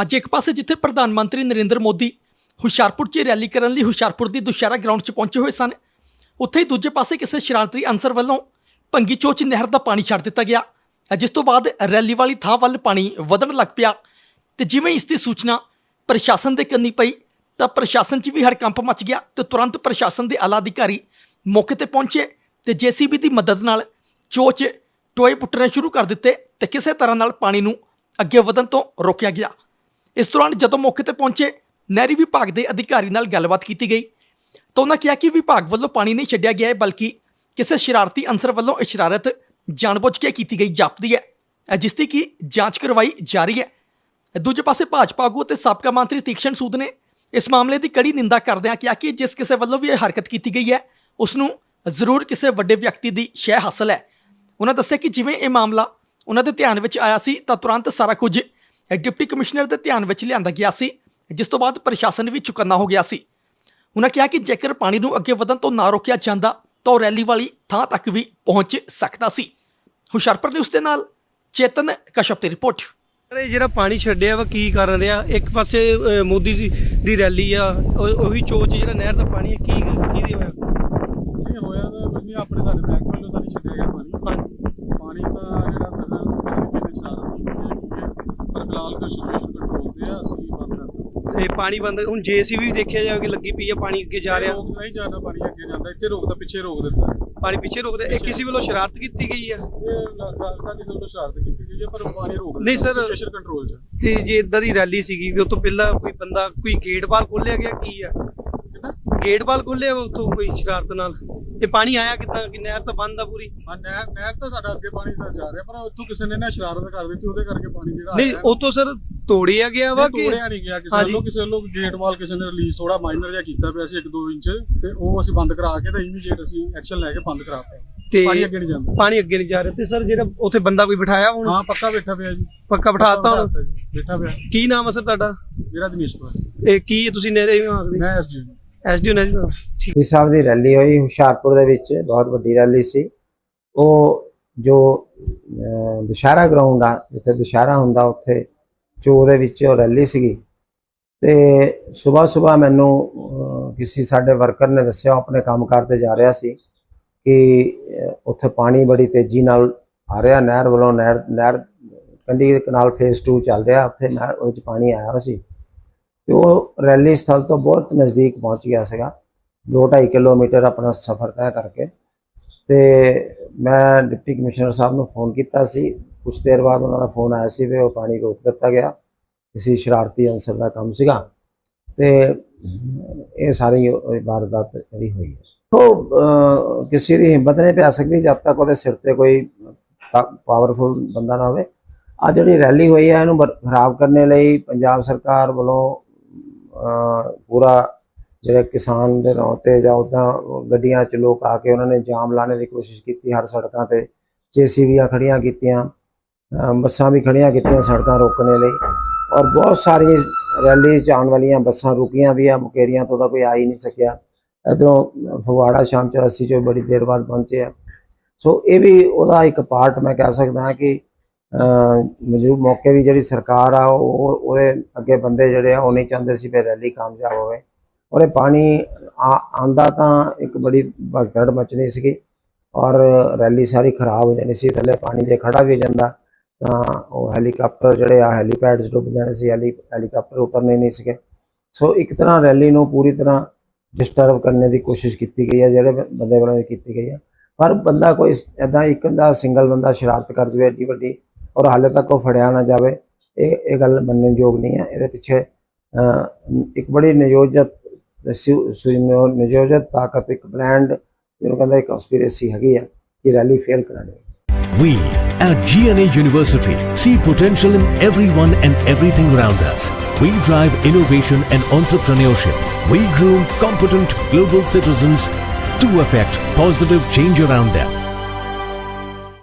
ਅੱਜ ਇੱਕ ਪਾਸੇ ਜਿੱਥੇ ਪ੍ਰਧਾਨ ਮੰਤਰੀ ਨਰਿੰਦਰ ਮੋਦੀ ਹੁਸ਼ਿਆਰਪੁਰ 'ਚ ਰੈਲੀ ਕਰਨ ਲਈ ਹੁਸ਼ਿਆਰਪੁਰ ਦੀ ਦੁਸ਼ਹਿਰਾ ਗਰਾਊਂਡ 'ਚ ਪਹੁੰਚੇ ਹੋਏ ਸਨ, ਉੱਥੇ ਹੀ ਦੂਜੇ ਪਾਸੇ ਕਿਸੇ ਸ਼ਰਾਰਤੀ ਅਨਸਰ ਵੱਲੋਂ ਭੰਗੀ ਚੋਚ ਨਹਿਰ ਦਾ ਪਾਣੀ ਛੱਡ ਦਿੱਤਾ ਗਿਆ ਜਿਸ ਤੋਂ ਬਾਅਦ ਰੈਲੀ ਵਾਲੀ ਥਾਂ ਵੱਲ ਪਾਣੀ ਵਧਣ ਲੱਗ ਪਿਆ ਤੇ ਜਿਵੇਂ ਇਸ ਦੀ ਸੂਚਨਾ ਪ੍ਰਸ਼ਾਸਨ ਦੇ ਕੰਨੀ ਪਈ ਤਾਂ ਪ੍ਰਸ਼ਾਸਨ 'ਚ ਵੀ ਹੜਕੰਪ ਮਚ ਗਿਆ ਤੇ ਤੁਰੰਤ ਪ੍ਰਸ਼ਾਸਨ ਦੇ ਆਲਾ ਅਧਿਕਾਰੀ ਮੌਕੇ ਤੇ ਪਹੁੰਚੇ ਤੇ ਜੀਸੀਬੀ ਦੀ ਮਦਦ ਨਾਲ ਚੋਚ ਟੋਏ ਪੁੱਟਣੇ ਸ਼ੁਰੂ ਕਰ ਦਿੱਤੇ ਤੇ ਕਿਸੇ ਤਰ੍ਹਾਂ ਨਾਲ ਪਾਣੀ ਨੂੰ ਅੱਗੇ ਵਧਣ ਤੋਂ ਰੋਕਿਆ ਗਿਆ। ਇਸ ਦੌਰਾਨ ਜਦੋਂ ਮੌਕੇ ਤੇ ਪਹੁੰਚੇ, ਨਹਿਰੀ ਵਿਭਾਗ ਦੇ ਅਧਿਕਾਰੀ ਨਾਲ ਗੱਲਬਾਤ ਕੀਤੀ ਗਈ ਤਾਂ ਉਹਨਾਂ ਕਿਹਾ ਕਿ ਵਿਭਾਗ ਵੱਲੋਂ ਪਾਣੀ ਨਹੀਂ ਛੱਡਿਆ ਗਿਆ ਹੈ, ਬਲਕਿ ਕਿਸੇ ਸ਼ਰਾਰਤੀ ਅਨਸਰ ਵੱਲੋਂ ਇਹ ਸ਼ਰਾਰਤ ਜਾਣਬੁੱਝ ਕੇ ਕੀਤੀ ਗਈ, ਜਾਪਦੀ ਹੈ ਜਿਸ ਦੀ ਕਿ ਜਾਂਚ ਕਰਵਾਈ ਜਾ ਰਹੀ ਹੈ। ਦੂਜੇ ਪਾਸੇ ਭਾਜਪਾ ਆਗੂ ਅਤੇ ਸਾਬਕਾ ਮੰਤਰੀ ਤੀਕਸ਼ਣ ਸੂਦ ਨੇ ਇਸ ਮਾਮਲੇ ਦੀ ਕੜੀ ਨਿੰਦਾ ਕਰਦਿਆਂ ਕਿਹਾ ਕਿ ਜਿਸ ਕਿਸੇ ਵੱਲੋਂ ਵੀ ਇਹ ਹਰਕਤ ਕੀਤੀ ਗਈ ਹੈ, ਉਸ ਨੂੰ ਜ਼ਰੂਰ ਕਿਸੇ ਵੱਡੇ ਵਿਅਕਤੀ ਦੀ ਸ਼ਹਿ ਹਾਸਲ ਹੈ। ਉਹਨਾਂ ਦੱਸਿਆ ਕਿ ਜਿਵੇਂ ਇਹ ਮਾਮਲਾ ਉਹਨਾਂ ਦੇ ਧਿਆਨ ਵਿੱਚ ਆਇਆ ਸੀ, ਤਾਂ ਤੁਰੰਤ ਸਾਰਾ ਕੁਝ ਡਿਪਟੀ ਕਮਿਸ਼ਨਰ ਦੇ ਧਿਆਨ ਵਿੱਚ ਲਿਆਂਦਾ ਗਿਆ ਸੀ ਜਿਸ ਤੋਂ ਬਾਅਦ ਪ੍ਰਸ਼ਾਸਨ ਵੀ ਚੁਕੰਨਾ ਹੋ ਗਿਆ ਸੀ। ਉਹਨਾਂ ਕਿਹਾ ਕਿ ਜੇਕਰ ਪਾਣੀ ਨੂੰ ਅੱਗੇ ਵਧਣ ਤੋਂ ਨਾ ਰੋਕਿਆ ਜਾਂਦਾ ਤਾਂ ਉਹ ਰੈਲੀ ਵਾਲੀ ਥਾਂ ਤੱਕ ਵੀ ਪਹੁੰਚ ਸਕਦਾ ਸੀ। ਹੁਸ਼ਿਆਰਪੁਰ ਨਿਊਜ਼ ਦੇ ਨਾਲ ਚੇਤਨ ਕਸ਼ਪ ਦੀ ਰਿਪੋਰਟ। ਇਹ ਜਿਹੜਾ ਪਾਣੀ ਛੱਡਿਆ ਵਾ ਕੀ ਕਾਰਨ ਰਿਹਾ? ਇੱਕ ਪਾਸੇ ਮੋਦੀ ਦੀ ਦੀ ਰੈਲੀ ਆ ਉਹ- ਚੋਚ ਜਿਹੜਾ ਨਹਿਰ ਦਾ ਪਾਣੀ ਹੈ ਕੀ ਕੀ ਦੀ ਹੋਇਆ? ਇਹ ਹੋਇਆ ਤਾਂ ਨਹੀਂ ਆਪਣੇ ਸਾਡੇ ਬੈਂਕ ਵੱਲੋਂ ਤਾਂ ਨਹੀਂ ਛੱਡਿਆ ਗਿਆ ਪਾਣੀ। ਪਾਣੀ ਤਾਂ ਜਿਹੜਾ ਫਿਰ ਪਾਣੀ ਦੇ ਸ਼ਰਾਰਤ ਕੀਤੀ ਹੈ ਠੀਕ ਹੈ ਪਰ ਫਿਲਹਾਲ ਕੋਈ ਸਿਚੁਏਸ਼ਨ ਕੰਟਰੋਲ ਤੇ ਆ ਅਸੀਂ ਬੰਦ ਕਰ ਦਿੱਤਾ। ਇਹ ਪਾਣੀ ਬੰਦ ਹੁਣ ਜੀਸੀਬੀ ਵੀ ਦੇਖਿਆ ਜਾਵੇ ਕਿ ਲੱਗੀ ਪਈ ਆ ਪਾਣੀ ਅੱਗੇ ਜਾ ਰਿਹਾ। ਰੋਕ ਨਹੀਂ ਜਾਣਾ ਪਾਣੀ ਅੱਗੇ ਜਾਂਦਾ ਇੱਥੇ ਰੋਕਦਾ ਪਿੱਛੇ ਰੋਕ ਦਿੱਤਾ। ਪਾਣੀ ਪਿੱਛੇ ਰੋਕਦਾ ਇਹ ਕਿਸੇ ਵੱਲੋਂ ਸ਼ਰਾਰਤ ਕੀਤੀ ਗਈ ਆ? ਇਹ ਲੱਗਦਾ ਕਿਸੇ ਵੱਲੋਂ ਸ਼ਰਾਰਤ ਕੀਤੀ ਗਈ ਹੈ ਪਰ ਪਾਣੀ ਰੋਕ ਨਹੀਂ sir, ਸਿਚੁਏਸ਼ਨ ਕੰਟਰੋਲ 'ਚ। ਤੇ ਜੇ ਇਦਾਂ ਦੀ ਰੈਲੀ ਸੀਗੀ ਤੇ ਉਸ ਤੋਂ ਪਹਿਲਾਂ ਕੋਈ ਬੰਦਾ ਕੋਈ ਗੇਟ ਬਾਲ ਖੋਲਿਆ ਗਿਆ ਕੀ ਆ? ਗੇਟ ਬਾਲ ਖੋਲਿਆ ਉੱਥੋਂ ਕੋਈ ਸ਼ਰਾਰਤ ਨਾਲ? ਇਹ ਪਾਣੀ ਆਇਆ ਕਿੱਦਾਂ? ਕਿ ਨਹਿਰ ਤਾਂ ਬੰਦ ਆ ਪੂਰੀ? ਨਹਿਰ ਨਹਿਰ ਤਾਂ ਸਾਡਾ ਅੱਗੇ ਪਾਣੀ ਤਾਂ ਜਾ ਰਿਹਾ ਪਰ ਉੱਥੋਂ ਕਿਸੇ ਨੇ ਨਾ ਸ਼ਰਾਰਤ ਕਰ ਦਿੱਤੀ ਉਹਦੇ ਕਰਕੇ ਪਾਣੀ ਜਿਹੜਾ ਨਹੀਂ ਉਤੋਂ ਸਰ ਤੋੜਿਆ ਗਿਆ ਵਾ ਕਿ? ਤੋੜਿਆ ਨਹੀਂ ਗਿਆ ਕਿਸੇ। ਵੱਲੋਂ ਕਿਸੇ ਵੱਲੋਂ ਗੇਟ ਵਾਲ ਕਿਸੇ ਨੇ ਰਿਲੀਜ਼ ਥੋੜਾ ਮਾਈਨਰ ਜਿਹਾ ਕੀਤਾ ਪਿਆ ਸੀ 1-2 ਇੰਚ ਤੇ ਉਹ ਅਸੀਂ ਬੰਦ ਕਰਾ ਕੇ ਤੇ ਇਮੀਡੀਏਟ ਅਸੀਂ ਐਕਸ਼ਨ ਲੈ ਕੇ ਬੰਦ ਕਰਾਤਾ ਤੇ ਪਾਣੀ ਅੱਗੇ ਨਹੀਂ ਜਾਂਦਾ। ਪਾਣੀ ਅੱਗੇ ਨਹੀਂ ਜਾ ਰਿਹਾ। ਤੇ ਸਰ ਜਿਹੜਾ ਉੱਥੇ ਬੰਦਾ ਕੋਈ ਬਿਠਾਇਆ ਹੁਣ? ਹਾਂ ਪੱਕਾ ਬੈਠਾ ਪਿਆ ਜੀ। ਪੱਕਾ ਬਿਠਾਤਾ ਹੁਣ? ਬੈਠਾ ਪਿਆ। ਕੀ ਨਾਮ ਹੈ ਸਰ ਤੁਹਾਡਾ? ਮੇਰਾ ਦਿਨੇਸ਼ ਕੁਮਾਰ। ਇਹ ਕੀ ਤੁਸੀਂ ਨੇਰੇ ਵਿਭਾਗ ਦੇ ਮੈਂ ਐਸਡੀਓ ਐਸਡੀਓ ਨੇ ਠੀਕ। ਜੀ ਸਾਹਿਬ ਦੀ ਰੈਲੀ ਹੋਈ ਹੁਸ਼ਿਆਰਪੁਰ ਦੇ ਵਿੱਚ, ਬਹੁਤ ਵੱਡੀ ਰੈਲੀ ਸੀ। ਉਹ ਜੋ ਦੁਸ਼ਹਿਰਾ ਗਰਾਊਂਡ ਆ, ਜਿੱਥੇ ਦੁਸ਼ਹਿਰਾ ਹੁੰਦਾ, ਉੱਥੇ ਚੋ ਦੇ ਵਿੱਚ ਉਹ ਰੈਲੀ ਸੀਗੀ। ਤੇ ਸਵੇਰ ਸਵੇਰ ਮੈਨੂੰ ਕਿਸੇ ਸਾਡੇ ਵਰਕਰ ਨੇ ਦੱਸਿਆ, ਉਹ ਆਪਣੇ ਕੰਮ ਕਰਦੇ ਜਾ ਰਿਹਾ ਸੀ ਕਿ ਉੱਥੇ ਪਾਣੀ ਬੜੀ ਤੇਜ਼ੀ ਨਾਲ ਆ ਰਿਹਾ, ਨਹਿਰ ਵੱਲੋਂ ਨਹਿਰ ਨਹਿਰ ਕੰਢੀ ਦੇ ਕਨਾਲ ਫੇਸ 2 ਚੱਲ ਰਿਹਾ, ਉੱਥੇ ਨਹਿਰ, ਉਹਦੇ ਚ ਪਾਣੀ ਆਇਆ ਹੋਇਆ ਸੀ। ਤੇ ਉਹ ਰੈਲੀ ਸਥਲ ਤੋਂ ਬਹੁਤ ਨਜ਼ਦੀਕ ਪਹੁੰਚ ਗਿਆ ਸੀਗਾ। 2.5 ਕਿਲੋਮੀਟਰ ਆਪਣਾ ਸਫ਼ਰ ਤੈਅ ਕਰਕੇ ਤੇ ਮੈਂ ਡਿਪਟੀ ਕਮਿਸ਼ਨਰ ਸਾਹਿਬ ਨੂੰ ਫੋਨ ਕੀਤਾ ਸੀ। ਕੁਝ ਦੇਰ ਬਾਅਦ ਉਹਨਾਂ ਦਾ ਫੋਨ ਆਇਆ ਸੀ ਵੀ ਉਹ ਪਾਣੀ ਰੋਕ ਦਿੱਤਾ ਗਿਆ। ਕਿਸੇ ਸ਼ਰਾਰਤੀ ਅਨਸਰ ਦਾ ਕੰਮ ਸੀਗਾ ਤੇ ਇਹ ਸਾਰੀ ਵਾਰਦਾਤ ਜਿਹੜੀ ਹੋਈ ਹੈ। ਉਹ ਕਿਸੇ ਦੀ ਹਿੰਮਤ ਨਹੀਂ ਪੈ ਸਕਦੀ ਜਦ ਤੱਕ ਉਹਦੇ ਸਿਰ ਤੇ ਕੋਈ ਪਾਵਰਫੁਲ ਬੰਦਾ ਨਾ ਹੋਵੇ। ਆ ਜਿਹੜੀ ਰੈਲੀ ਹੋਈ ਹੈ ਇਹਨੂੰ ਬਰ- ਖਰਾਬ ਕਰਨ ਲਈ ਪੰਜਾਬ ਸਰਕਾਰ ਵੱਲੋਂ ਪੂਰਾ ਜਿਹੜੇ ਕਿਸਾਨ ਦੇ ਨਾਂ ਤੇ ਜਾਂ ਉਦਾਂ ਗੱਡੀਆਂ 'ਚ ਲੋਕ ਆ ਕੇ ਉਹਨਾਂ ਨੇ ਜਾਮ ਲਾਣੇ ਦੀ ਕੋਸ਼ਿਸ਼ ਕੀਤੀ ਹਰ ਸੜਕਾਂ ਤੇ। ਜੇਸੀਬੀਆਂ ਖੜੀਆਂ ਕੀਤੀਆਂ ਬੱਸਾਂ ਵੀ ਖੜੀਆਂ ਕੀਤੀਆਂ ਸੜਕਾਂ ਰੋਕਣ ਲਈ। ਔਰ ਬਹੁਤ ਸਾਰੀ ਰੈਲੀ 'ਚ ਆਉਣ ਵਾਲੀਆਂ ਬੱਸਾਂ ਰੁਕੀਆਂ ਵੀ ਆ, ਮੁਕੇਰੀਆਂ ਤੋਂ ਤਾਂ ਕੋਈ ਆ ਹੀ ਨਹੀਂ ਸਕਿਆ। ਇਧਰੋਂ ਫਗਵਾੜਾ ਸ਼ਾਮ 84 ਚੋਂ ਬੜੀ ਦੇਰ ਬਾਅਦ ਪਹੁੰਚੇ ਆ। ਸੋ ਇਹ ਵੀ ਉਹਦਾ ਇੱਕ ਪਾਰਟ ਮੈਂ ਕਹਿ ਸਕਦਾ ਹਾਂ ਕਿ ਮੌਜੂਦ ਮੌਕੇ ਦੀ ਜਿਹੜੀ ਸਰਕਾਰ ਆ, ਉਹ ਉਹਦੇ ਅੱਗੇ ਬੰਦੇ ਜਿਹੜੇ ਆ, ਉਹ ਨਹੀਂ ਚਾਹੁੰਦੇ ਸੀ ਵੀ ਰੈਲੀ ਕਾਮਯਾਬ ਹੋਵੇ। ਔਰ ਇਹ ਪਾਣੀ ਆ- ਆਂਦਾ ਤਾਂ ਇੱਕ ਬੜੀ ਭਗਦੜ ਮਚਣੀ ਸੀਗੀ ਔਰ ਰੈਲੀ ਸਾਰੀ ਖਰਾਬ ਹੋ ਜਾਣੀ ਸੀ, ਥੱਲੇ ਪਾਣੀ ਜੇ ਖੜਾ ਵੀ ਹੋ ਜਾਂਦਾ ਤਾਂ ਉਹ ਹੈਲੀਕਾਪਟਰ ਜਿਹੜੇ ਆ, ਹੈਲੀਪੈਡਸ ਡੁੱਬ ਜਾਣੇ ਸੀ, ਹੈਲੀ, ਹੈਲੀਕਾਪਟਰ ਉਤਰਨੇ ਨਹੀਂ ਸੀਗੇ। ਸੋ ਇੱਕ ਤਰ੍ਹਾਂ ਰੈਲੀ ਨੂੰ ਪੂਰੀ ਤਰ੍ਹਾਂ ਡਿਸਟਰਬ ਕਰਨ ਦੀ ਕੋਸ਼ਿਸ਼ ਕੀਤੀ ਗਈ ਹੈ, ਜਿਹੜੇ ਬੰਦੇ ਵੱਲੋਂ ਇਹ ਕੀਤੀ ਗਈ ਹੈ। ਪਰ ਬੰਦਾ ਕੋਈ ਐਦਾਂ ਇੱਕ ਦਾ ਸਿੰਗਲ ਬੰਦਾ ਸ਼ਰਾਰਤ ਕਰ ਜਵੇ ਏਡੀ ਵੱਡੀ ਔਰ ਹਾਲੇ ਤੱਕ ਉਹ ਫੜਿਆ ਨਾ ਜਾਵੇ ਇਹ ਇਹ ਗੱਲ ਮੰਨਣ ਯੋਗ ਨਹੀਂ ਹੈ ਇਹਦੇ ਪਿੱਛੇ ਅਹ, ਇੱਕ ਬੜੀ ਨਿਯੋਜਿਤ ਸਿ- ਸਿ- ਨਿਯੋਜਿਤ ਤਾਕਤ ਇੱਕ ਬ੍ਰਾਂਡ ਜਿਹਨੂੰ ਕਹਿੰਦਾ ਇੱਕ ਕਨਸਪੀਰੇਸੀ ਹੈਗੀ ਆ ਕਿ ਰੈਲੀ ਫੇਲ ਕਰਾਣੀ We at GNA University see potential in everyone and everything around us. We drive innovation and entrepreneurship. We groom competent global citizens to affect positive change around them.